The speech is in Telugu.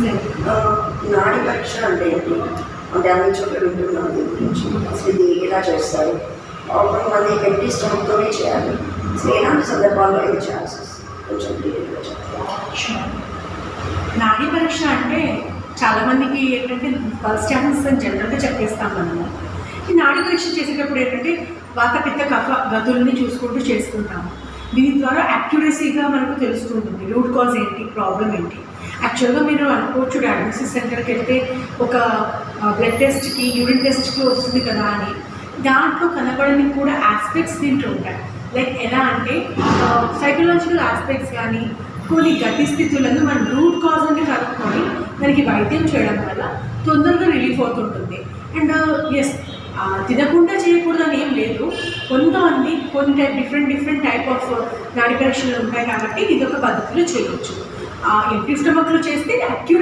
నమస్తే నాడి పరీక్ష అంటే ఏంటి? అంటే అన్ని చోట్ల వింటున్నాను దీని గురించి. అసలు ఇది ఎలా చేస్తారు? ఆ, కొంతమంది ఎంటీ స్టమక్తోనే చేయాలి. అసలు ఎలాంటి సందర్భాల్లో ఇది చేయాల్సి కొంచెం డీటెయిల్గా చెప్తాను నాడి పరీక్ష అంటే చాలామందికి ఏంటంటే ఫస్ట్ ఛాన్స్ అని జనరల్గా చెప్పేస్తాం మనము. ఈ నాడి పరీక్ష చేసేటప్పుడు ఏంటంటే వాత పిత్త కఫ గతుల్ని చూసుకుంటూ చేసుకుంటాము దీని ద్వారా యాక్యురసీగా మనకు తెలుస్తుంటుంది రూట్ కాజ్ ఏంటి? ప్రాబ్లం ఏంటి? యాక్చువల్గా మీరు అనుకోవచ్చు డయాగ్నోసిస్ సెంటర్కి వెళ్తే ఒక బ్లడ్ టెస్ట్కి యూరిన్ టెస్ట్కి వస్తుంది కదా అని. దాంట్లో కనబడని కూడా ఆస్పెక్ట్స్ దీంట్లో ఉంటాయి. లైక్ ఎలా అంటే సైకలాజికల్ ఆస్పెక్ట్స్ కానీ కొన్ని గతి స్థితులను మనం రూట్ కాజ్ అని కనుక్కొని దానికి వైద్యం చేయడం వల్ల తొందరగా రిలీఫ్ అవుతుంటుంది. అండ్ ఎస్ uh, తినకుండా చేయకూడదని ఏం లేదు. కొంతమంది కొన్ని different different type of uh, నాడి పరీక్షలు ఉంటాయి కాబట్టి ఇది ఒక పద్ధతిలో చేయవచ్చు ఎంటీ స్టమక్లో చేస్తే అక్యూరేట్